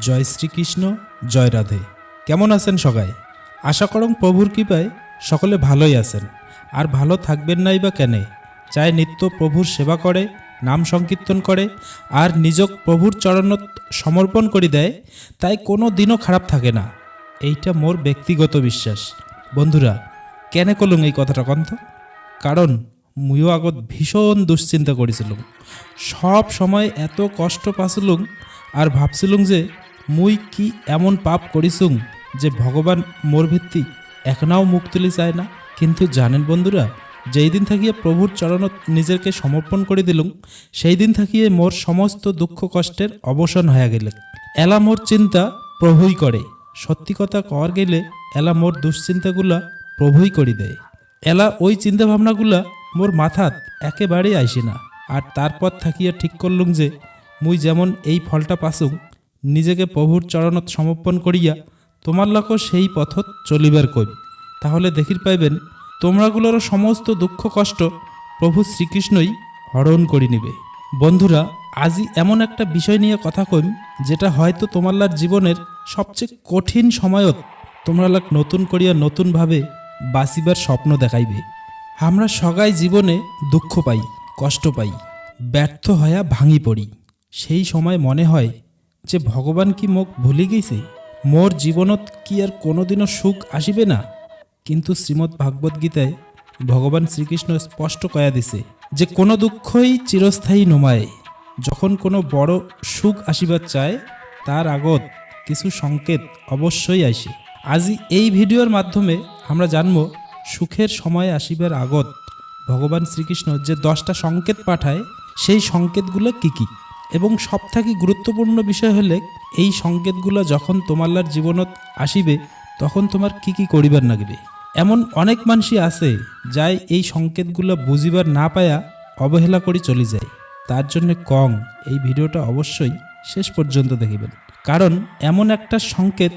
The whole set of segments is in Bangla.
জয় শ্রীকৃষ্ণ, জয় রাধে। কেমন আছেন সবাই? আশা করং প্রভুর কৃপায় সকলে ভালোই আছেন। আর ভালো থাকবেন নাই বা কেনে? চায় নিত্য প্রভুর সেবা করে, নাম সংকীর্তন করে, আর নিজক প্রভুর চরণত সমর্পণ করে দেয়, তাই কোনো দিনও খারাপ থাকে না। এইটা মোর ব্যক্তিগত বিশ্বাস। বন্ধুরা, কেনে কলুং এই কথাটা কন্ত কারণ মুইও আগত ভীষণ দুশ্চিন্তা করেছিলুম। সব সময় এত কষ্ট পাছিলুম আর ভাবছিলুম যে মুই কি এমন পাপ করিছুম যে ভগবান মোর ভিত্তি এখনাও মুখ তুলি চায় না? কিন্তু জানেন বন্ধুরা, যেই দিন থাকিয়ে প্রভুর চরণত নিজেকে সমর্পণ করে দিলুম সেই দিন থাকিয়ে মোর সমস্ত দুঃখ কষ্টের অবসান হয়ে গেলে। এলা মোর চিন্তা প্রভুই করে। সত্যি কথা কর গেলে এলা মোর দুশ্চিন্তাগুলা প্রভুই করি দেয়। এলা ওই চিন্তা ভাবনাগুলা মোর মাথাত একেবারেই আইসে না। আর তারপর থাকিয়া ঠিক করলুম যে মুই যেমন এই ফলটা পাসুম নিজেকে প্রভুর চরণত সমর্পণ করিয়া তোমার লক্ষ্য সেই পথত চলিবার কই তাহলে দেখির পাইবেন, তোমরাগুলোরও সমস্ত দুঃখ কষ্ট প্রভু শ্রীকৃষ্ণই হরণ করি নিবে। বন্ধুরা আজই এমন একটা বিষয় নিয়ে কথা কইম, যেটা হয়তো তোমার জীবনের সবচেয়ে কঠিন সময়ত তোমরা লাগ নতুন করিয়া নতুনভাবে বাঁচিবার স্বপ্ন দেখাইবে। আমরা সবাই জীবনে দুঃখ পাই, কষ্ট পাই, ব্যর্থ হইয়া ভাঙি পড়ি। সেই সময় মনে হয় যে ভগবান কি মোক ভুলি গেছে? মোর জীবনত কি আর কোনোদিনও সুখ আসিবে না? কিন্তু শ্রীমদ্ ভাগবত গীতায় ভগবান শ্রীকৃষ্ণ স্পষ্ট কয়া দিছে যে কোনো দুঃখই চিরস্থায়ী নমায়। যখন কোনো বড় সুখ আসিবার চায়, তার আগত কিছু সংকেত অবশ্যই আসে। আজি এই ভিডিওর মাধ্যমে আমরা জানব সুখের সময় আসিবার আগত ভগবান শ্রীকৃষ্ণ যে দশটা সংকেত পাঠায়, সেই সংকেতগুলো কী কি? এবং সবথেকে গুরুত্বপূর্ণ বিষয় হলে এই সংকেতগুলো যখন তোমার জীবনত আসিবে, তখন তোমার কি কি করিবার লাগবে এমন অনেক মানুষই আছে যাই এই সংকেতগুলো বুঝিবার না পায়া অবহেলা করে চলে যায়। তার জন্য কং এই ভিডিওটা অবশ্যই শেষ পর্যন্ত দেখিবেন। কারণ এমন একটা সংকেত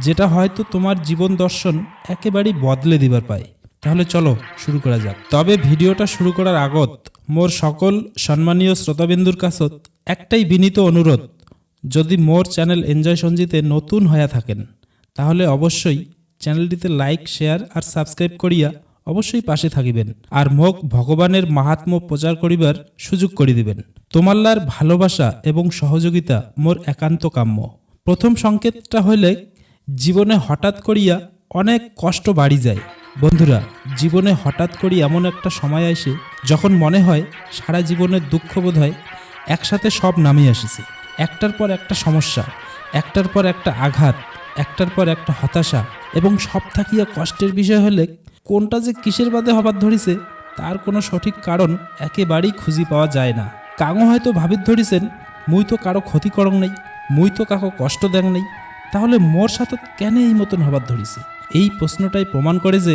যেটা হয়তো তোমার জীবন দর্শন একেবারেই বদলে দিবার পায়। তাহলে চলো শুরু করা যাক। তবে ভিডিওটা শুরু করার আগত মোর সকল সম্মানীয় শ্রোতাবিন্দুর কাছত একটাই বিনীত অনুরোধ, যদি মোর চ্যানেল এনজয় সঞ্জিতে নতুন হয়ে থাকেন, তাহলে অবশ্যই চ্যানেলটিতে লাইক, শেয়ার আর সাবস্ক্রাইব করিয়া অবশ্যই পাশে থাকিবেন আর মোক ভগবানের মাহাত্ম্য প্রচার করিবার সুযোগ করে দিবেন। তোমাল্লার ভালোবাসা এবং সহযোগিতা মোর একান্ত কাম্য। প্রথম সংকেতটা হইলে জীবনে হঠাৎ করিয়া অনেক কষ্ট বাড়ি যায়। বন্ধুরা, জীবনে হঠাৎ করি এমন একটা সময় আসে যখন মনে হয় সারা জীবনের দুঃখ বোধ হয় একসাথে সব নামিয়ে আসিছে একটার পর একটা সমস্যা, একটার পর একটা আঘাত, একটার পর একটা হতাশা এবং সব থাকিয়া কষ্টের বিষয় হলে কোনটা যে কিসের বাদে হবার ধরিছে তার কোনো সঠিক কারণ একেবারেই খুঁজি পাওয়া যায় না। কাঙো হয়তো ভাবিত ধরিছেন, মুই তো কারও ক্ষতি করং নাই, মুই তো কাকো কষ্ট দেন নাই, তাহলে মোর সাথে কেন এই মতন হবার ধরিছে? এই প্রশ্নটাই প্রমাণ করে যে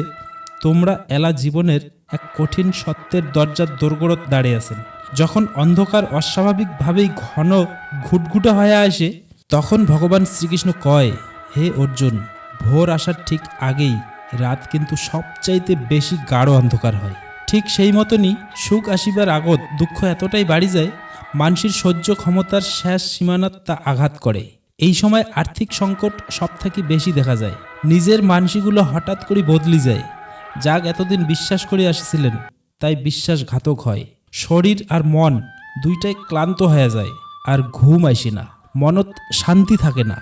তোমরা এলা জীবনের এক কঠিন সত্যের দরজার দোরগোড়ত দাঁড়িয়ে আছেন। যখন অন্ধকার অস্বাভাবিকভাবেই ঘন ঘুটঘুটে হয়ে আসে, তখন ভগবান শ্রীকৃষ্ণ কয়, হে অর্জুন, ভোর আসার ঠিক আগেই রাত কিন্তু সবচাইতে বেশি গাঢ় অন্ধকার হয়। ঠিক সেই মতনই সুখ আসিবার আগত দুঃখ এতটাই বাড়ি যায় মানসির সহ্য ক্ষমতার শেষ সীমানাত তা আঘাত করে। এই সময় আর্থিক সংকট সব থেকে বেশি দেখা যায়। নিজের মানসিকগুলো হঠাৎ করে বদলি যায়। যাক এতদিন বিশ্বাস করে আসছিলেন, তাই বিশ্বাসঘাতক হয়। শরীর আর মন দুইটাই ক্লান্ত হয়ে যায় আর ঘুম আইসে না। মনত শান্তি থাকে না।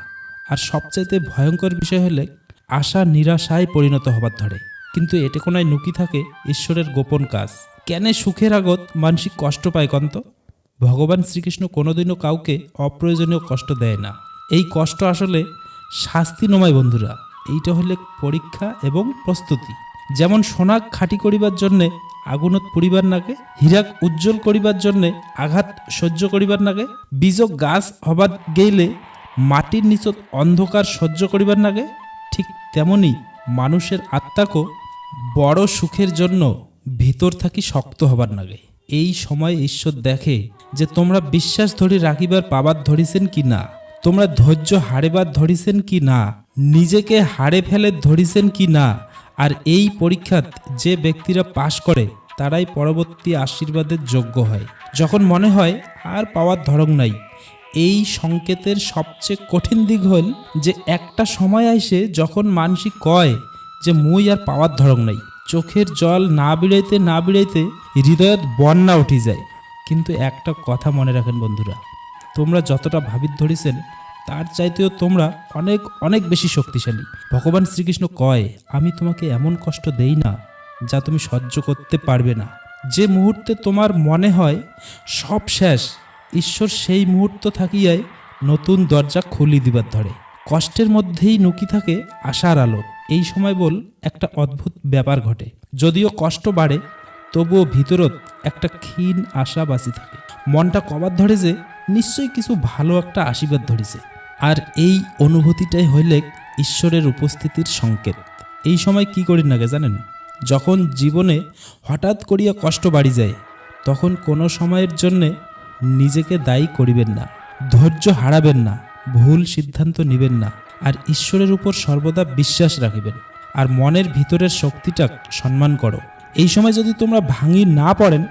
আর সবচাইতে ভয়ঙ্কর বিষয় হলে আশা নিরাশায় পরিণত হবার ধরে। কিন্তু এটে কোনায় নুকি থাকে ঈশ্বরের গোপন কাজ। কেন সুখের আগত মানসিক কষ্ট পায় কন্ত? ভগবান শ্রীকৃষ্ণ কোনোদিনও কাউকে অপ্রয়োজনীয় কষ্ট দেয় না। এই কষ্ট আসলে শাস্তি নমায় বন্ধুরা। এইটা হলে পরীক্ষা এবং প্রস্তুতি। যেমন সোনা খাঁটি করিবার জন্যে আগুনত পুড়িবার নাগে হীরাক উজ্জ্বল করিবার জন্যে, আঘাত সহ্য করিবার নাগে বীজক গাছ হবার গেইলে মাটির নিচত অন্ধকার সহ্য করিবার নাগে ঠিক তেমনি মানুষের আত্মাকেও বড় সুখের জন্য ভিতর থাকি শক্ত হবার নাগে এই সময় ঈশ্বর দেখে যে তোমরা বিশ্বাস ধরি রাখিবার পাবার ধরিছেন কি না, তোমরা ধৈর্য হারেবার ধরিছেন কি না, নিজেকে হারে ফেলে ধরিছেন কি না আর এই পরীক্ষাত যে ব্যক্তিরা পাশ করে, তারাই পরবর্তী আশীর্বাদের যোগ্য হয়। যখন মনে হয় আর পাওয়ার ধরং নাই, এই সংকেতের সবচেয়ে কঠিন দিক হল যে একটা সময় আইসে যখন মানসিক কয় যে মুই আর পাওয়ার ধরং নাই। চোখের জল না বিড়াইতে না বিড়াইতে হৃদয়ত বন্যা উঠি যায়। কিন্তু একটা কথা মনে রাখেন বন্ধুরা, তোমরা যতটা ভাবিত ধরিছেন তার চাইতেও তোমরা অনেক অনেক বেশি শক্তিশালী। ভগবান শ্রীকৃষ্ণ কয়, আমি তোমাকে এমন কষ্ট দেই না যা তুমি সহ্য করতে পারবে না। যে মুহূর্তে তোমার মনে হয় সব শেষ, ঈশ্বর সেই মুহূর্ত থাকিয়াই নতুন দরজা খুলি দিবার ধরে। কষ্টের মধ্যেই নুকি থাকে আশার আলো। এই সময় বল একটা অদ্ভুত ব্যাপার ঘটে। যদিও কষ্ট বাড়ে, তবুও ভিতরত একটা ক্ষীণ আশা বাঁচি থাকে। মনটা কবার ধরে যে নিশ্চয়ই কিছু ভালো একটা আশীর্বাদ ধরেছে। আর এই অনুভূতিটাই হইলে ঈশ্বরের উপস্থিতির সংকেত। এই সময় কি করি নাগে জানেন? যখন জীবনে হঠাৎ করিয়া কষ্ট বাড়ি যায়, তখন কোনো সময়ের জন্যে নিজেকে দায়ী করিবেন না, ধৈর্য হারাবেন না, ভুল সিদ্ধান্ত নিবেন না, আর ঈশ্বরের উপর সর্বদা বিশ্বাস রাখিবেন, আর মনের ভিতরের শক্তিটা সম্মান করো। এই সময় যদি তোমরা ভাঙি না পড়েন,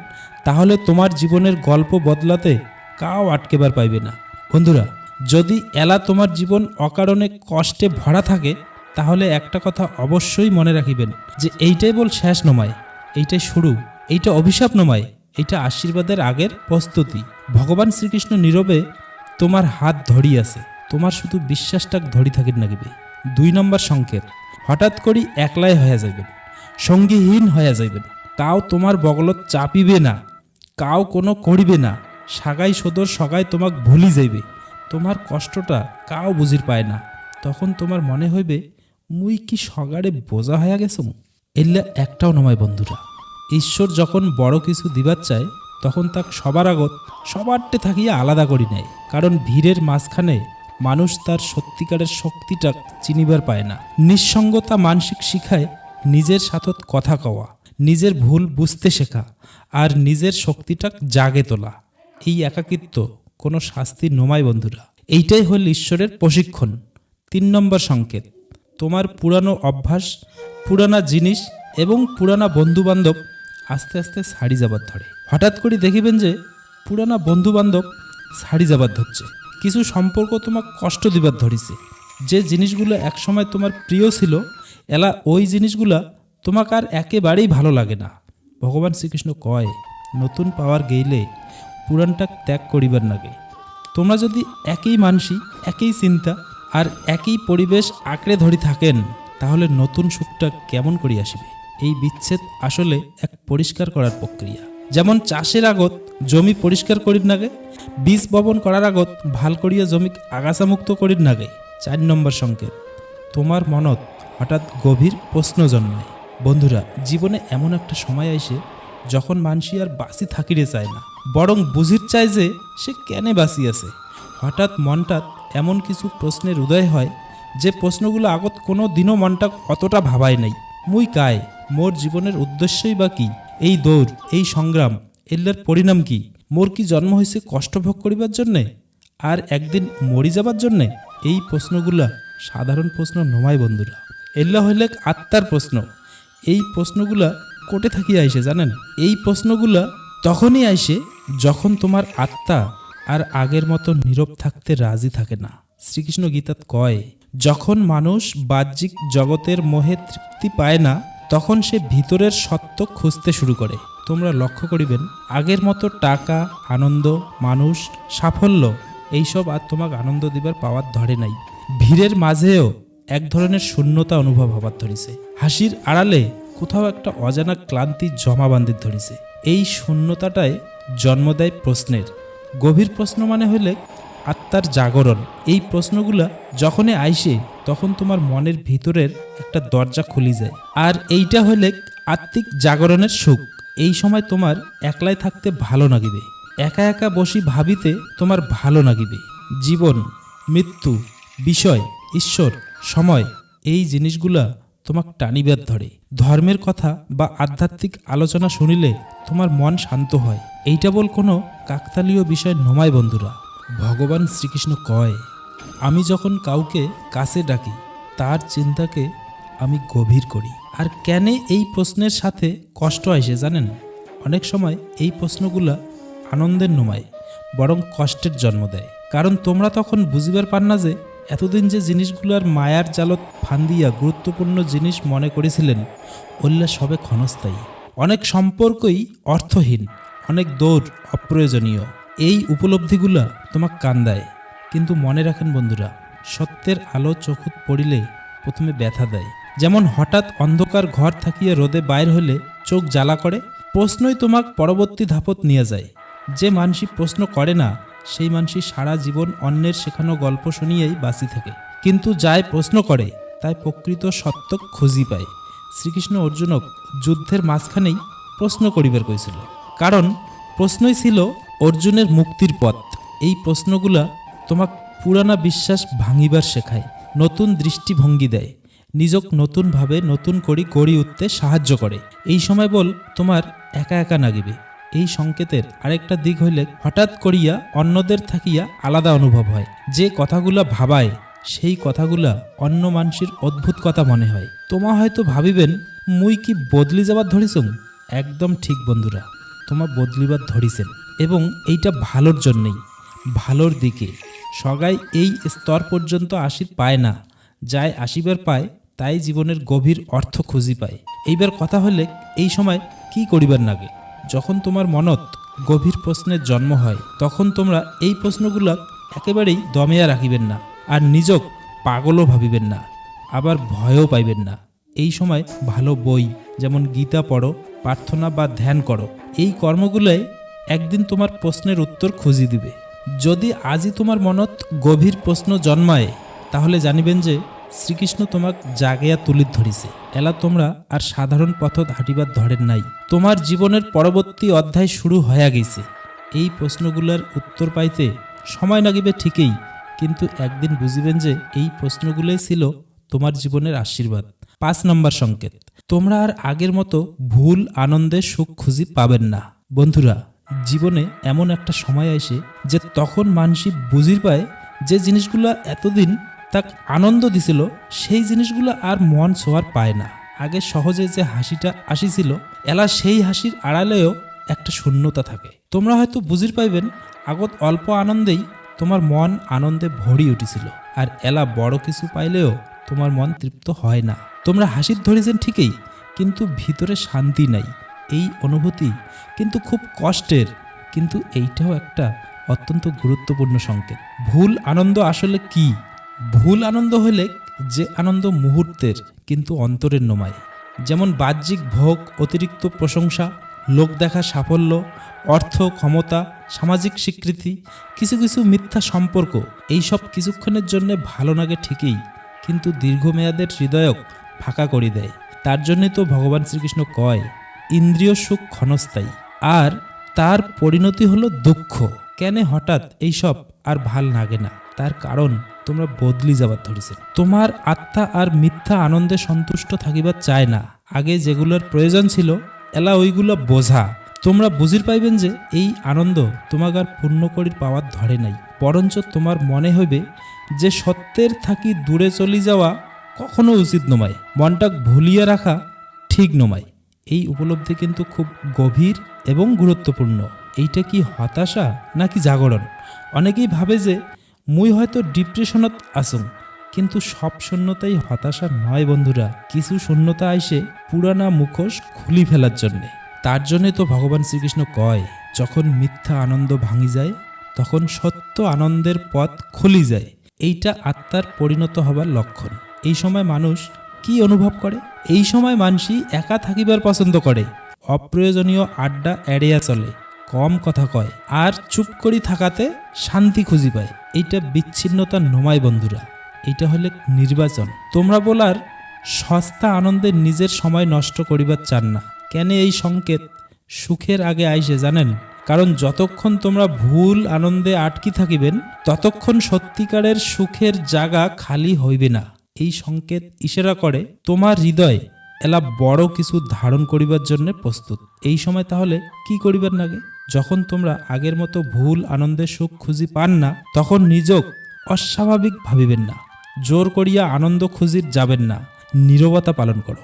তাহলে তোমার জীবনের গল্প বদলাতে কাও আটকেবার পাইবে না। বন্ধুরা যদি এলা তোমার জীবন অকারণে কষ্টে ভরা থাকে, তাহলে একটা কথা অবশ্যই মনে রাখিবেন যে এইটাই বল শেষ নমায় এইটাই শুরু, এইটা অভিশাপ নমায় এইটা আশীর্বাদের আগের প্রস্তুতি। ভগবান শ্রীকৃষ্ণ নীরবে তোমার হাত ধরি আছে তোমার শুধু বিশ্বাসটা ধরি থাকির নাগিবে। দুই নম্বর সংকেত, হঠাৎ করি একলাই হয়ে যাইবেন, সঙ্গীহীন হয়ে যাইবেন, তাও তোমার বগলত চাপিবে না, কাও কোনো করিবে না, সাগাই সদর সগাই তোমাক ভুলি যাইবে। তোমার কষ্টটা কাও বুঝির পায় না। তখন তোমার মনে হইবে, মুই কি সগাড়ে বোঝা হয়ে গেছম? এল্লা একটাও নমায় বন্ধুরা। ঈশ্বর যখন বড় কিছু দিবার চায়, তখন তাক সবার আগত সবারটে থাকিয়া আলাদা করি নেয়। কারণ ভিড়ের মাঝখানে মানুষ তার সত্যিকারের শক্তিটা চিনিবার পায় না। নিঃসঙ্গতা মানসিক শিখায় নিজের সাথত কথা কওয়া, নিজের ভুল বুঝতে শেখা, আর নিজের শক্তিটা জাগে তোলা। এই একাকিত্ব কোনো শাস্তি নমায় বন্ধুরা। এইটাই হল ঈশ্বরের প্রশিক্ষণ। তিন নম্বর সংকেত, তোমার পুরানো অভ্যাস, পুরানা জিনিস এবং পুরানা বন্ধুবান্ধব আস্তে আস্তে ছাড়ি যাবার ধরে। হঠাৎ করে দেখিবেন যে পুরানা বন্ধুবান্ধব ছাড়ি যাবার ধরছে। কিছু সম্পর্ক তোমার কষ্ট দিবার ধরিছে। যে জিনিসগুলো একসময় তোমার প্রিয় ছিল, এলা ওই জিনিসগুলা তোমাকে আর একেবারেই ভালো লাগে না। ভগবান শ্রীকৃষ্ণ কয়, নতুন পাওয়ার গেইলে পুরানটা ত্যাগ করিবার নাগে। তোমরা যদি একই মানসি, একই চিন্তা আর একই পরিবেশ আঁকড়ে ধরি থাকেন, তাহলে নতুন সুখটা কেমন করি আসিবে? এই বিচ্ছেদ আসলে এক পরিষ্কার করার প্রক্রিয়া। যেমন চাষের আগত জমি পরিষ্কার করির নাগে, বীজ বপন করার আগত ভালো করিয়া জমি আগাছা মুক্ত করির নাগে। চার নম্বর সংকেত, তোমার মনত হঠাৎ গভীর প্রশ্ন জন্মায়। বন্ধুরা, জীবনে এমন একটা সময় আইসে যখন মানসি আর বাসি থাকিরে চায় না। বরং বুঝির চায় যে সে কেনে আছে হঠাৎ মনটাত এমন কিছু প্রশ্নের উদয় হয় যে প্রশ্নগুলো আগত কোনো দিনও মনটা অতটা ভাবায় নাই। মুই কায়, মোর জীবনের উদ্দেশ্যই বা কি? এই দৌড়, এই সংগ্রাম, এল্লার পরিণাম কি? মোর কি জন্ম হয়েছে কষ্ট ভোগ করিবার জন্যে? আর একদিন মরি যাবার জন্যে? এই প্রশ্নগুলা সাধারণ প্রশ্ন নমায় বন্ধুরা। এল্লা হইলে আত্মার প্রশ্ন। এই প্রশ্নগুলা কোটে থাকিয়া আইসে জানেন? এই প্রশ্নগুলা তখনই আইসে যখন তোমার আত্মা আর আগের মতো নীরব থাকতে রাজি থাকে না। শ্রীকৃষ্ণ গীতাত কয়, যখন মানুষ বাহ্যিক জগতের মোহে তৃপ্তি পায় না, তখন সে ভিতরের সত্য খুঁজতে শুরু করে। তোমরা লক্ষ্য করিবেন, আগের মতো টাকা, আনন্দ, মানুষ, সাফল্য, এইসব আর তোমাকে আনন্দ দিবার পাওয়ার ধরে নাই। ভিড়ের মাঝেও এক ধরনের শূন্যতা অনুভব হবার ধরেছে। হাসির আড়ালে কোথাও একটা অজানা ক্লান্তি জমা বান্ধির ধরেছে। এই শূন্যতাটায় জন্ম দেয় প্রশ্নের। গভীর প্রশ্ন মানে হলে আত্মার জাগরণ। এই প্রশ্নগুলা যখনই আইসে, তখন তোমার মনের ভিতরের একটা দরজা খুলি যায়। আর এইটা হলে আত্মিক জাগরণের সুখ। এই সময় তোমার একলাই থাকতে ভালো লাগিবে একা একা বসি ভাবিতে তোমার ভালো লাগিবে জীবন, মৃত্যু, বিষয়, ঈশ্বর, সময়, এই জিনিসগুলা তোমাক টানিবার ধরে। ধর্মের কথা বা আধ্যাত্মিক আলোচনা শুনিলে তোমার মন শান্ত হয়। এইটা বল কোনো কাকতালীয় বিষয় নমায় বন্ধুরা। ভগবান শ্রীকৃষ্ণ কয়, আমি যখন কাউকে কাছে ডাকি, তার চিন্তাকে আমি গভীর করি। আর কেন এই প্রশ্নের সাথে কষ্ট আসে জানেন? অনেক সময় এই প্রশ্নগুলা আনন্দের নমায়, বরং কষ্টের জন্ম দেয়। কারণ তোমরা তখন বুঝিবার পার না যে এতদিন যে জিনিসগুলার মায়ার জালত ফান্দিয়া গুরুত্বপূর্ণ জিনিস মনে করেছিলেন, ওল্লা সবে ক্ষণস্থায়ী। অনেক সম্পর্কই অর্থহীন, অনেক দৌড় অপ্রয়োজনীয়। এই উপলব্ধিগুলা তোমাক কান্দায়। কিন্তু মনে রাখেন বন্ধুরা, সত্যের আলো চোখত পড়িলে প্রথমে ব্যথা দেয়। যেমন হঠাৎ অন্ধকার ঘর থাকিয়া রোদে বাইর হলে চোখ জ্বালা করে, প্রশ্নই তোমাক পরবর্তী ধাপত নিয়ে যায়। যে মানসি প্রশ্ন করে না সেই মানুষই সারা জীবন অন্যের শেখানো গল্প শুনিয়েই বাঁচি থাকে। কিন্তু যাই প্রশ্ন করে, তাই প্রকৃত সত্য খুঁজি পায়। শ্রীকৃষ্ণ অর্জুনক যুদ্ধের মাঝখানেই প্রশ্ন করিবার কইছিল। কারণ প্রশ্নই ছিল অর্জুনের মুক্তির পথ। এই প্রশ্নগুলা তোমাক পুরানা বিশ্বাস ভাঙিবার শেখায়, নতুন দৃষ্টিভঙ্গি দেয়, নিজক নতুনভাবে নতুন করি গড়ি উঠতে সাহায্য করে। এই সময় বল তোমার একা একা নাগিবে। এই সংকেতের আরেকটা দিক হইলে হঠাৎ করিয়া অন্যদের থাকিয়া আলাদা অনুভব হয়। যে কথাগুলা ভাবায়, সেই কথাগুলা অন্য মানুষের অদ্ভুত কথা মনে হয়। তোমা হয়তো ভাবিবেন, মুই কি বদলি যাবার ধরিছুম একদম ঠিক বন্ধুরা, তোমা বদলিবার ধরিছেন এবং এইটা ভালোর জন্যেই, ভালোর দিকে। সগাই এই স্তর পর্যন্ত আসি পায় না, যাই আসিবার পায়, তাই জীবনের গভীর অর্থ খুঁজি পায়। এইবার কথা হলে এই সময় কি করিবার নাগে? যখন তোমার মনত গভীর প্রশ্নের জন্ম হয়, তখন তোমরা এই প্রশ্নগুলা একেবারেই দমিয়া রাখিবেন না আর নিজক পাগলও ভাবিবেন না, আবার ভয়ও পাইবেন না। এই সময় ভালো বই, যেমন গীতা পড়ো, প্রার্থনা বা ধ্যান করো, এই কর্মগুলোয় একদিন তোমার প্রশ্নের উত্তর খুঁজি দিবে। যদি আজই তোমার মনত গভীর প্রশ্ন জন্মায়, তাহলে জানিবেন যে শ্রীকৃষ্ণ তোমাক জাগিয়া তুলিত ধরিছে। এলা তোমরা আর সাধারণ পথত হাঁটিবার ধরেন নাই। তোমার জীবনের পরবর্তী অধ্যায় শুরু হয়ে গেছে। এই প্রশ্নগুলোর উত্তর পাইতে সময় লাগিবে ঠিকই, কিন্তু একদিন বুঝিবেন যে এই প্রশ্নগুলোই ছিল তোমার জীবনের আশীর্বাদ। পাঁচ নম্বর সংকেত, তোমরা আর আগের মতো ভুল, আনন্দে সুখ খুঁজি পাবেন না। বন্ধুরা, জীবনে এমন একটা সময় আসে যে তখন মানসিক বুঝির পায় যে জিনিসগুলো এতদিন তাক আনন্দ দিছিল, সেই জিনিসগুলো আর মন ছোঁয়ার পায় না। আগে সহজে যে হাসিটা আসিছিল, এলা সেই হাসির আড়ালেও একটা শূন্যতা থাকে। তোমরা হয়তো বুঝির পাইবেন, আগত অল্প আনন্দেই তোমার মন আনন্দে ভরি উঠেছিল, আর এলা বড় কিছু পাইলেও তোমার মন তৃপ্ত হয় না। তোমরা হাসির ধরেছেন ঠিকই, কিন্তু ভিতরে শান্তি নাই, এই অনুভূতি কিন্তু খুব কষ্টের, কিন্তু এইটাও একটা অত্যন্ত গুরুত্বপূর্ণ সংকেত। ভুল আনন্দ আসলে কি? ভুল আনন্দ হলে যে আনন্দ মুহূর্তের কিন্তু অন্তরের নমায় যেমন বাহ্যিক ভোগ, অতিরিক্ত প্রশংসা, লোক দেখা সাফল্য, অর্থ, ক্ষমতা, সামাজিক স্বীকৃতি, কিছু কিছু মিথ্যা সম্পর্ক, এইসব কিছুক্ষণের জন্য ভালো লাগে ঠিকই, কিন্তু দীর্ঘমেয়াদের হৃদয়ক ফাঁকা করে দেয়। তার জন্যে তো ভগবান শ্রীকৃষ্ণ কয়, ইন্দ্রিয় সুখ ক্ষণস্থায়ী। আর তার পরিণতি হলো দুঃখ। কেন হঠাৎ এইসব আর ভালো লাগে না? তার কারণ তোমরা বদলি যাবার ধরেছে। তোমার আত্মা আর মিথ্যা আনন্দে সন্তুষ্ট থাকিবার চায় না। আগে যেগুলোর প্রয়োজন ছিল, এলা ওইগুলো বোঝা। তোমরা বুঝির পাইবেন যে, এই আনন্দ তোমাকে আর পূর্ণ করি পাওয়ার ধরে নাই। বরঞ্চ তোমার মনে হইবে যে, সত্যের থাকি দূরে চলে যাওয়া কখনো উচিত নমায় মনটা ভুলিয়ে রাখা ঠিক নমায় এই উপলব্ধি কিন্তু খুব গভীর এবং গুরুত্বপূর্ণ। এইটা কি হতাশা নাকি জাগরণ? অনেকেই ভাবে যে মুই হয়তো ডিপ্রেশনত আসুম কিন্তু সব শূন্যতাই হতাশা নয় বন্ধুরা। কিছু শূন্যতা আইসে পুরানা মুখোশ খুলি ফেলার জন্যে। তার জন্যে তো ভগবান শ্রীকৃষ্ণ কয়, যখন মিথ্যা আনন্দ ভাঙি যায়, তখন সত্য আনন্দের পথ খুলি যায়। এইটা আত্মার পরিণত হবার লক্ষণ। এই সময় মানুষ কি অনুভব করে? এই সময় মানসি একা থাকিবার পছন্দ করে। অপ্রয়োজনীয় আড্ডা এড়িয়া চলে। কম কথা কয়, আর চুপ করি থাকাতে শান্তি খুঁজি পায়। এইটা বিচ্ছিন্নতা নমায় বন্ধুরা। এইটা হলে নির্বাচন। তোমরা বলার সস্তা আনন্দে নিজের সময় নষ্ট করিবার চান না। কেন এই সংকেত সুখের আগে আইসে জানেন? কারণ যতক্ষণ তোমরা ভুল আনন্দে আটকি থাকিবেন, ততক্ষণ সত্যিকারের সুখের জায়গা খালি হইবে না। এই সংকেত ইশারা করে, তোমার হৃদয় এলা বড় কিছু ধারণ করিবার জন্য প্রস্তুত। এই সময় তাহলে কি করিবার লাগে যখন তোমরা আগের মতো ভুল, আনন্দের সুখ খুঁজি পান না, তখন নিজক অস্বাভাবিক ভাবিবেন না। জোর করিয়া আনন্দ খুঁজির যাবেন না। নীরবতা পালন করো।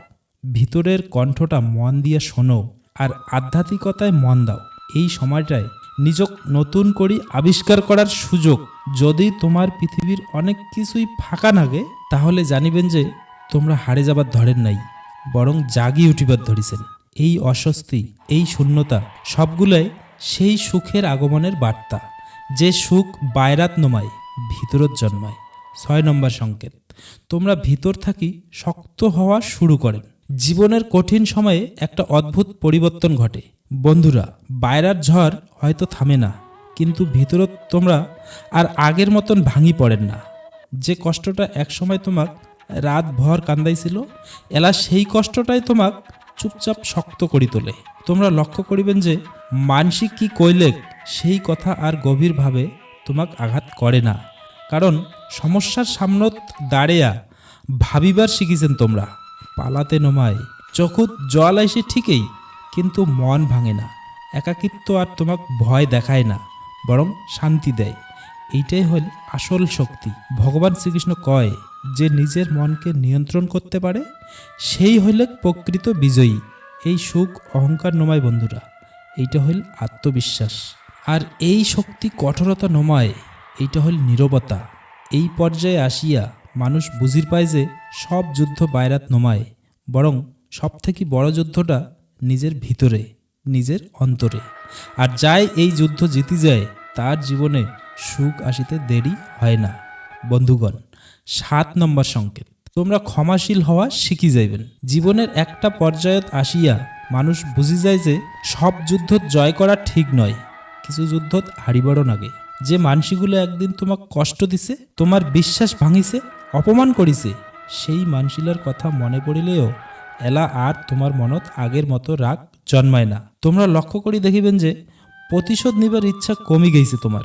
ভিতরের কণ্ঠটা মন দিয়ে শোনো আর আধ্যাত্মিকতায় মন দাও। এই সময়টায় নিজক নতুন করি আবিষ্কার করার সুযোগ। যদি তোমার পৃথিবীর অনেক কিছুই ফাঁকা লাগে তাহলে জানিবেন যে তোমরা হারে যাবার ধরেন নাই, বরং জাগি উঠিবার ধরিছেন। এই অস্বস্তি, এই শূন্যতা সবগুলোই সেই সুখের আগমনের বার্তা। যে সুখ বায়রাত নমায় ভিতরত জন্মায় ছয় নম্বর সংকেত। তোমরা ভিতর থাকি, শক্ত হওয়া শুরু করেন। জীবনের কঠিন সময়ে একটা অদ্ভুত পরিবর্তন ঘটে। বন্ধুরা, বাইরার ঝড় হয়তো থামে না, কিন্তু ভিতরত তোমরা আর আগের মতন ভাঙি পড়েন না। যে কষ্টটা একসময় তোমার রাত ভর কান্দাইছিল, এলা সেই কষ্টটাই তোমাক চুপচাপ শক্ত করি তোলে। তোমরা লক্ষ্য করিবেন যে মানসিক কি কইলেক সেই কথা আর গভীরভাবে তোমাক আঘাত করে না। কারণ সমস্যার সামনত দাঁড়িয়া ভাবিবার শিখিছেন তোমরা। পালাতে নমায় চকুত জল আইসে ঠিকই, কিন্তু মন ভাঙে না। একাকিত্ব আর তোমাক ভয় দেখায় না, বরং শান্তি দেয়। এইটাই হল আসল শক্তি। ভগবান শ্রীকৃষ্ণ কয়, যে নিজের মনকে নিয়ন্ত্রণ করতে পারে, সেই হইলে প্রকৃত বিজয়ী। এই সুখ অহংকার নমায় বন্ধুরা। এইটা হইল আত্মবিশ্বাস। আর এই শক্তি কঠোরতা নমায়, এইটা হল নীরবতা। এই পর্যায়ে আসিয়া মানুষ বুঝির পায় যে সব যুদ্ধ বাইরাত নমায়, বরং সব থেকে বড় যুদ্ধটা নিজের ভিতরে, নিজের অন্তরে। আর যাই এই যুদ্ধ জিতি যায়, তার জীবনে সুখ আসিতে দেরি হয় না। বন্ধুগণ, সাত নম্বর সংকেত। তোমরা ক্ষমাশীল হওয়া শিখি যাইবেন। জীবনের একটা পর্যায়ত আসিয়া মানুষ বুঝি যায় যে, সব যুদ্ধ জয় করা ঠিক নয়। কিছু যুদ্ধত হারিবারও নাগে। যে মানসিগুলো একদিন তোমাক কষ্ট দিছে, তোমার বিশ্বাস ভাঙিছে, অপমান করিছে, সেই মানসিলার কথা মনে পড়িলেও এলা আর তোমার মনত আগের মতো রাগ জন্মায় না। তোমরা লক্ষ্য করি দেখিবেন যে, প্রতিশোধ নিবার ইচ্ছা কমে গেছে তোমার।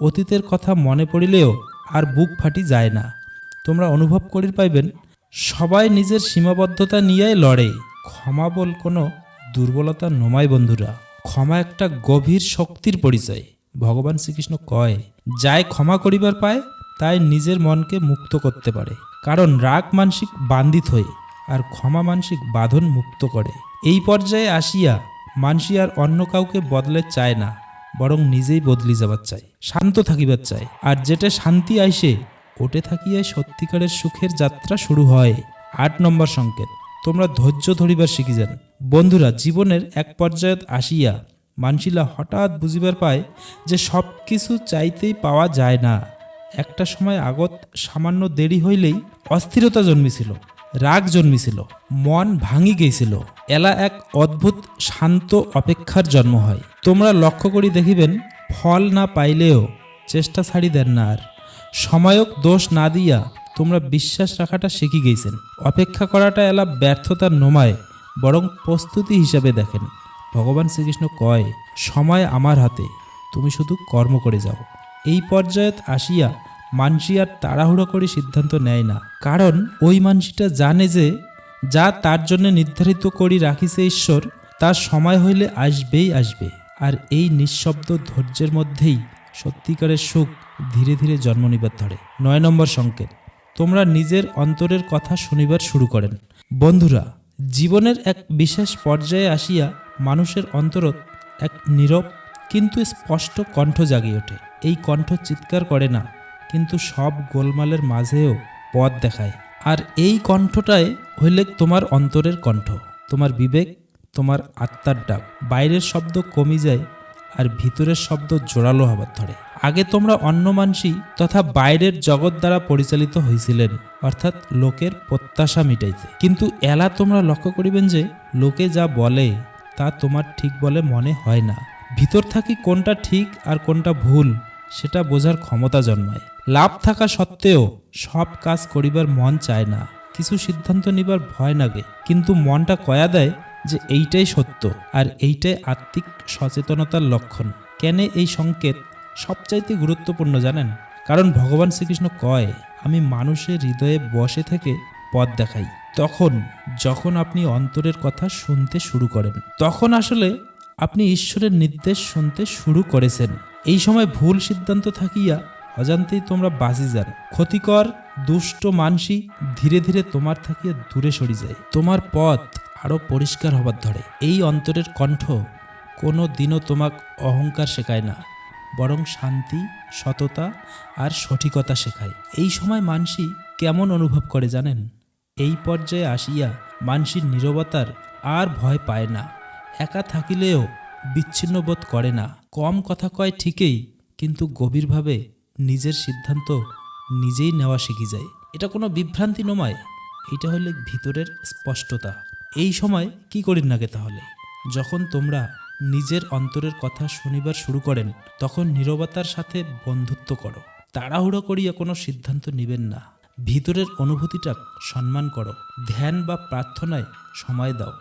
অতীতের কথা মনে পড়িলেও আর বুক ফাটি যায় না। তোমরা অনুভব করি পাইবেন, সবাই নিজের সীমাবদ্ধতা নিয়ে লড়ে। ক্ষমা বল কোনো দুর্বলতা নমায় বন্ধুরা। ক্ষমা একটা গভীর শক্তির পরিচয়। ভগবান শ্রীকৃষ্ণ কয়, যাই ক্ষমা করিবার পায়, তাই নিজের মনকে মুক্ত করতে পারে। কারণ রাগ মানসিক বান্দিত হয়ে আর ক্ষমা মানসিক বাঁধন মুক্ত করে। এই পর্যায়ে আসিয়া মানসি আর অন্য কাউকে বদলে চায় না, বরং নিজেই বদলি যাবার চায়, শান্ত থাকিবার চায়। আর যেটা শান্তি আইসে ওটে থাকিয়াই সত্যিকারের সুখের যাত্রা শুরু হয়। আট নম্বর সংকেত। তোমরা ধৈর্য ধরিবার শিখি যান বন্ধুরা, জীবনের এক পর্যায়ত আসিয়া মানসিলা হঠাৎ বুঝিবার পায় যে সব কিছু চাইতেই পাওয়া যায় না। একটা সময় আগত সামান্য দেরি হইলেই অস্থিরতা জন্মিছিল, রাগ জন্মিছিল, মন ভাঙি গেছিল। এলা এক অদ্ভুত শান্ত অপেক্ষার জন্ম হয়। তোমরা লক্ষ্য করি দেখিবেন, ফল না পাইলেও চেষ্টা ছাড়ি দেন না আর। সময়ক দোষ না দিয়া তোমরা বিশ্বাস রাখাটা শিখে গেছেন অপেক্ষা করাটা এলা ব্যর্থতার নোমায়, বরং প্রস্তুতি হিসাবে দেখেন। ভগবান শ্রীকৃষ্ণ কয়, সময় আমার হাতে, তুমি শুধু কর্ম করে যাও। এই পর্যায়ত আসিয়া মানসি আর তাড়াহুড়ো করে সিদ্ধান্ত নেয় না, কারণ ওই মানসিটা জানে যে যা তার জন্য নির্ধারিত করি রাখিছে ঈশ্বর, তার সময় হইলে আসবেই আসবে। আর এই নিঃশব্দ ধৈর্যের মধ্যেই সত্যিকারের সুখ ধীরে ধীরে জন্ম নিবার ধরে। নয় নম্বর সংকেত, তোমরা নিজের অন্তরের কথা শুনিবার শুরু করেন। বন্ধুরা, জীবনের এক বিশেষ পর্যায়ে আসিয়া মানুষের অন্তরত এক নীরব কিন্তু স্পষ্ট কণ্ঠ জাগিয়ে ওঠে। এই কণ্ঠ চিৎকার করে না, কিন্তু সব গোলমালের মাঝেও পথ দেখায়। আর এই কণ্ঠটাই হইলে তোমার অন্তরের কণ্ঠ, তোমার বিবেক, তোমার আত্মার ডাক। বাইরের শব্দ কমে যায় আর ভিতরের শব্দ জোরালো হবার ধরে। আগে তোমরা অন্য মানসী তথা বাইরের জগৎ দ্বারা পরিচালিত হয়েছিলেন অর্থাৎ লোকের প্রত্যাশা মিটাইতে। কিন্তু এলা তোমরা লক্ষ্য করিবেন যে, লোকে যা বলে, তা তোমার ঠিক বলে মনে হয় না। ভিতর থাকি কোনটা ঠিক আর কোনটা ভুল, সেটা বোঝার ক্ষমতা জন্মায়। লাভ থাকা সত্ত্বেও সব কাজ করিবার মন চায় না। কিছু সিদ্ধান্ত নিবার ভয় লাগে কিন্তু মনটা কয়া দেয় যে, এইটাই সত্য আর এইটাই আত্মিক সচেতনতার লক্ষণ। কেন এই সংকেত সবচাইতে গুরুত্বপূর্ণ জানেন? কারণ ভগবান শ্রীকৃষ্ণ কয়, আমি মানুষের হৃদয়ে বসে থেকে পথ দেখাই। তখন যখন আপনি অন্তরের কথা শুনতে শুরু করেন, তখন আসলে আপনি ঈশ্বরের নির্দেশ শুনতে শুরু করেছেন। এই সময় ভুল সিদ্ধান্ত থাকিয়া অজান্তেই তোমরা বাজি যান। ক্ষতিকর, দুষ্ট মানসি ধীরে ধীরে তোমার থাকিয়া দূরে সরি যায়। তোমার পথ আরও পরিষ্কার হবার ধরে। এই অন্তরের কণ্ঠ কোনো দিনও তোমাক অহংকার শেখায় না। বরং শান্তি, সততা আর সঠিকতা শেখায়। এই সময় মানসি কেমন অনুভব করে জানেন? এই পর্যায়ে আসিয়া মানসির নীরবতার আর ভয় পায় না। একা থাকিলেও বিচ্ছিন্ন বোধ করে না। কম কথা কয় ঠিকই, কিন্তু গভীরভাবে নিজের সিদ্ধান্ত নিজেই নেওয়া শিখে যায়। এটা কোনো বিভ্রান্তি নয়, এটা হলে ভিতরের স্পষ্টতা। এই সময় কি করি নাগে তাহলে? যখন তোমরা নিজের অন্তরের কথা শুনিবার শুরু করেন, তখন নীরবতার সাথে বন্ধুত্ব করো। তাড়াহুড়ো করিয়া কোনো সিদ্ধান্ত নেবেন না। ভিতরের অনুভূতিটা সম্মান করো। ধ্যান বা প্রার্থনায় সময় দাও।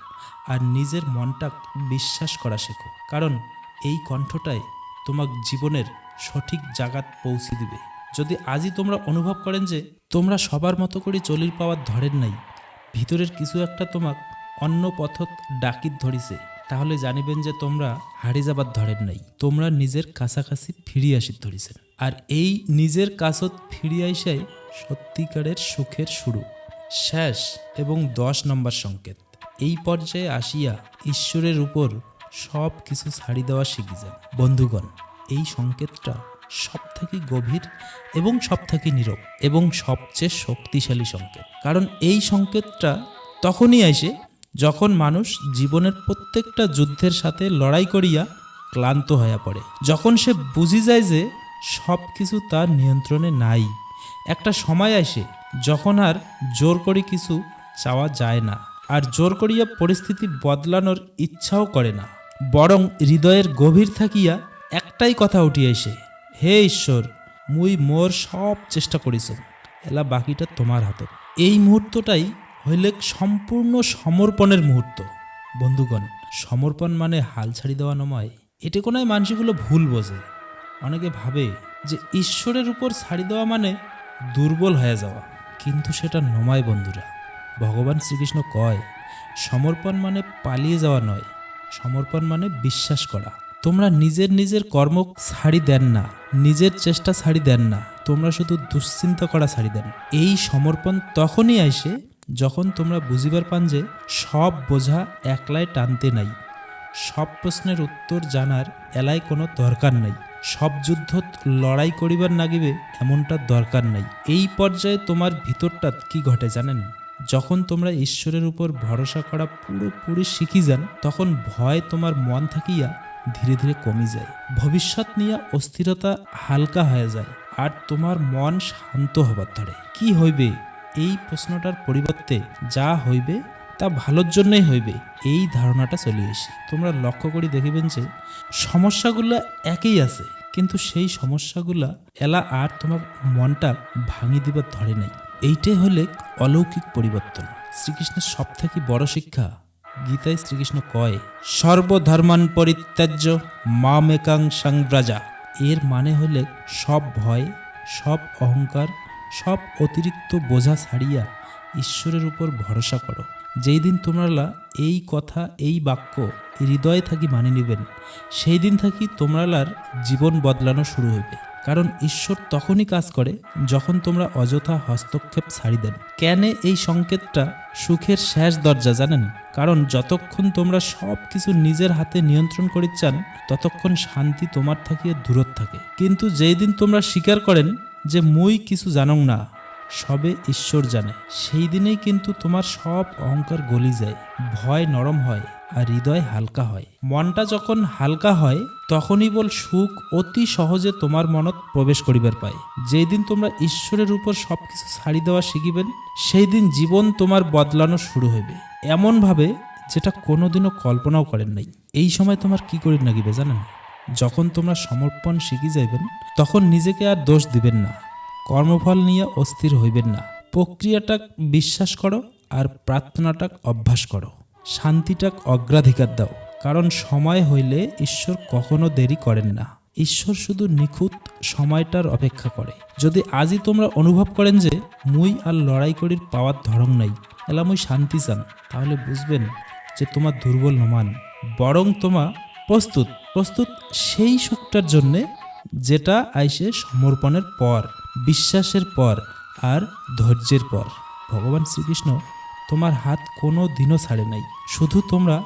আর নিজের মনটা বিশ্বাস করা শেখো। কারণ এই কণ্ঠটাই তোমাক জীবনের সঠিক জাগাত পৌঁছে দিবে। যদি আজই তোমরা অনুভব করেন যে তোমরা সবার মতো করে চলির পাওয়ার ধরেন নাই, ভিতরের কিছু একটা তোমাক অন্য পথত ডাকিত ধরিছে। তাহলে জানিবেন যে তোমরা হারি যাবার ধরেন নাই। তোমরা নিজের কাছাকাছি ফিরিয়ে আসিত ধরিছেন। আর এই নিজের কাছত ফিরিয়ে আইসাই সত্যিকারের সুখের শুরু। শেষ এবং দশ নম্বর সংকেত। এই পর্যায়ে আসিয়া ঈশ্বরের উপর সব কিছু ছাড়ি দেওয়া শিখি যান বন্ধুগণ, এই সংকেতটা সব থেকে গভীর এবং সব থেকে নীরব এবং সবচেয়ে শক্তিশালী সংকেত। কারণ এই সংকেতটা তখনই আসে যখন মানুষ জীবনের প্রত্যেকটা যুদ্ধের সাথে লড়াই করিয়া ক্লান্ত হয়ে পড়ে, যখন সে বুঝি যায় যে সব কিছু তার নিয়ন্ত্রণে নাই, একটা সময় আসে যখন আর জোর করে কিছু চাওয়া যায় না আর জোর করিয়া পরিস্থিতি বদলানোর ইচ্ছাও করে না। বরং হৃদয়ের গভীর থাকিয়া একটাই কথা উঠিয়া এসে হে ঈশ্বর, মুই মোর সব চেষ্টা করিছ এলা বাকিটা তোমার হাতত এই মুহূর্তটাই হইলে সম্পূর্ণ সমর্পণের মুহূর্ত। বন্ধুগণ, সমর্পণ মানে হাল ছাড়ি দেওয়া নয়। এটি কোনো মানুষগুলো ভুল বোঝে। অনেকে ভাবে যে ঈশ্বরের উপর ছাড়ি দেওয়া মানে দুর্বল হয়ে যাওয়া। কিন্তু সেটা নমায় বন্ধুরা। ভগবান শ্রীকৃষ্ণ কয়, সমর্পণ মানে পালিয়ে যাওয়া নয়। সমর্পণ মানে বিশ্বাস করা। তোমরা নিজের নিজের কর্ম ছাড়ি দেন না। নিজের চেষ্টা ছাড়ি দেন না। তোমরা শুধু দুশ্চিন্তা করা ছাড়ি দেন। এই সমর্পণ তখনই আসে যখন তোমরা বুঝিবার পান যে সব বোঝা একলাই টানতে নাই, সব প্রশ্নের উত্তর জানার এলাই কোনো দরকার নাই, সব যুদ্ধ লড়াই করিবার নাগিবে এমনটা দরকার নাই। এই পর্যায়ে তোমার ভিতরটা কি ঘটে জানেন? যখন তোমরা ঈশ্বরের উপর ভরসা করা পুরোপুরি শিখি যান, তখন ভয় তোমার মন থাকিয়া ধীরে ধীরে কমে যায়। ভবিষ্যৎ নিয়ে অস্থিরতা হালকা হয়ে যায়, আর তোমার মন শান্ত হবার ধরে। কি হইবে? এই প্রশ্নটার পরিবর্তে যা হইবে তা ভালোর জন্যই হইবে, এই ধারণাটা চলে এসে। তোমরা লক্ষ্য করে দেখিবেন যে সমস্যাগুলো একই আছে, কিন্তু সেই সমস্যাগুলা এলা আর তোমার মনটা ভাঙি দিবার ধরে নাই। এইটাই হলে অলৌকিক পরিবর্তন। শ্রীকৃষ্ণের সব থেকে বড় শিক্ষা গীতায় শ্রীকৃষ্ণ কয়, সর্বধর্মান পরিত্যাজ্য মামেকাং সংব্রাজা। এর মানে হলে সব ভয়, সব অহংকার সব অতিরিক্ত বোঝা ছাড়িয়া ঈশ্বরের উপর ভরসা করো। যেই দিন তোমরা এই কথা, এই বাক্য হৃদয়ে থাকি মানি নিবেন, সেই দিন থাকি তোমরালার জীবন বদলানো শুরু হইবে। কারণ ঈশ্বর তখনই কাজ করে যখন তোমরা অযথা হস্তক্ষেপ ছাড়ি দেন। কেন এই সংকেতটা সুখের শেষ দরজা জানেন? কারণ যতক্ষণ তোমরা সব কিছু নিজের হাতে নিয়ন্ত্রণ করি চান ততক্ষণ শান্তি তোমার থাকিয়ে দূরত থাকে। কিন্তু যেই দিন তোমরা স্বীকার করেন যে মুই কিছু জানং না, সবে ঈশ্বর জানে। সেই দিনেই কিন্তু তোমার সব অহংকার গলি যায়, ভয় নরম হয় আর হৃদয় হালকা হয়। মনটা যখন হালকা হয়, তখনই বল সুখ অতি সহজে তোমার মনত প্রবেশ করিবার পায়। যেই দিন তোমরা ঈশ্বরের উপর সবকিছু ছাড়ি দেওয়া শিখিবেন, সেই দিন জীবন তোমার বদলানো শুরু হইবে। এমনভাবে যেটা কোনোদিনও কল্পনাও করেন নাই। এই সময় তোমার কি করি নাগিবে জানেন? যখন তোমরা সমর্পণ শিখি যাইবেন, তখন নিজেকে আর দোষ দিবেন না। কর্মফল নিয়ে অস্থির হইবেন না। প্রক্রিয়াটা বিশ্বাস করো আর প্রার্থনাটা অভ্যাস করো। শান্তিটাক অগ্রাধিকার দাও। কারণ সময় হইলে ঈশ্বর কখনো দেরি করেন না। ঈশ্বর শুধু নিখুঁত সময়টার অপেক্ষা করে। যদি আজই তোমরা অনুভব করেন যে মুই আর লড়াই করির পাওয়ার ধরন নাই, এলা মুই শান্তি চান, তাহলে বুঝবেন যে তোমার দুর্বল নমান। বরং তোমা প্রস্তুত। প্রস্তুত সেই সুখটার জন্যে যেটা আইসে সমর্পণের পর, বিশ্বাসের পর আর ধৈর্যের পর। ভগবান শ্রীকৃষ্ণ তোমার হাত কোনো দিনও ছাড়ে নাই। শুধু তোমরা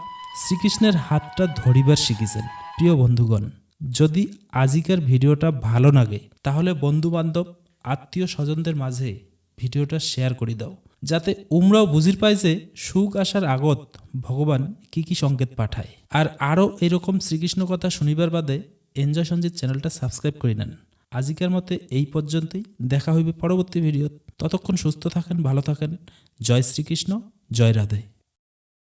শ্রীকৃষ্ণের হাতটা ধরিবার শিখিছেন। প্রিয় বন্ধুগণ, যদি আজিকার ভিডিওটা ভালো লাগে, তাহলে বন্ধু বান্ধব আত্মীয় স্বজনদের মাঝে ভিডিওটা শেয়ার করে দাও। যাতে উমরাও বুঝির পায় যে সুখ আসার আগত ভগবান কি কি সংকেত পাঠায়। আর আরও এরকম শ্রীকৃষ্ণ কথা শুনিবার বাদে এনজয় সঞ্জিত চ্যানেলটা সাবস্ক্রাইব করে নেন। আজিকার মতে এই পর্যন্তই। দেখা হইবে পরবর্তী ভিডিও ততক্ষণ সুস্থ থাকেন, ভালো থাকেন। জয় শ্রীকৃষ্ণ, জয় রাধে।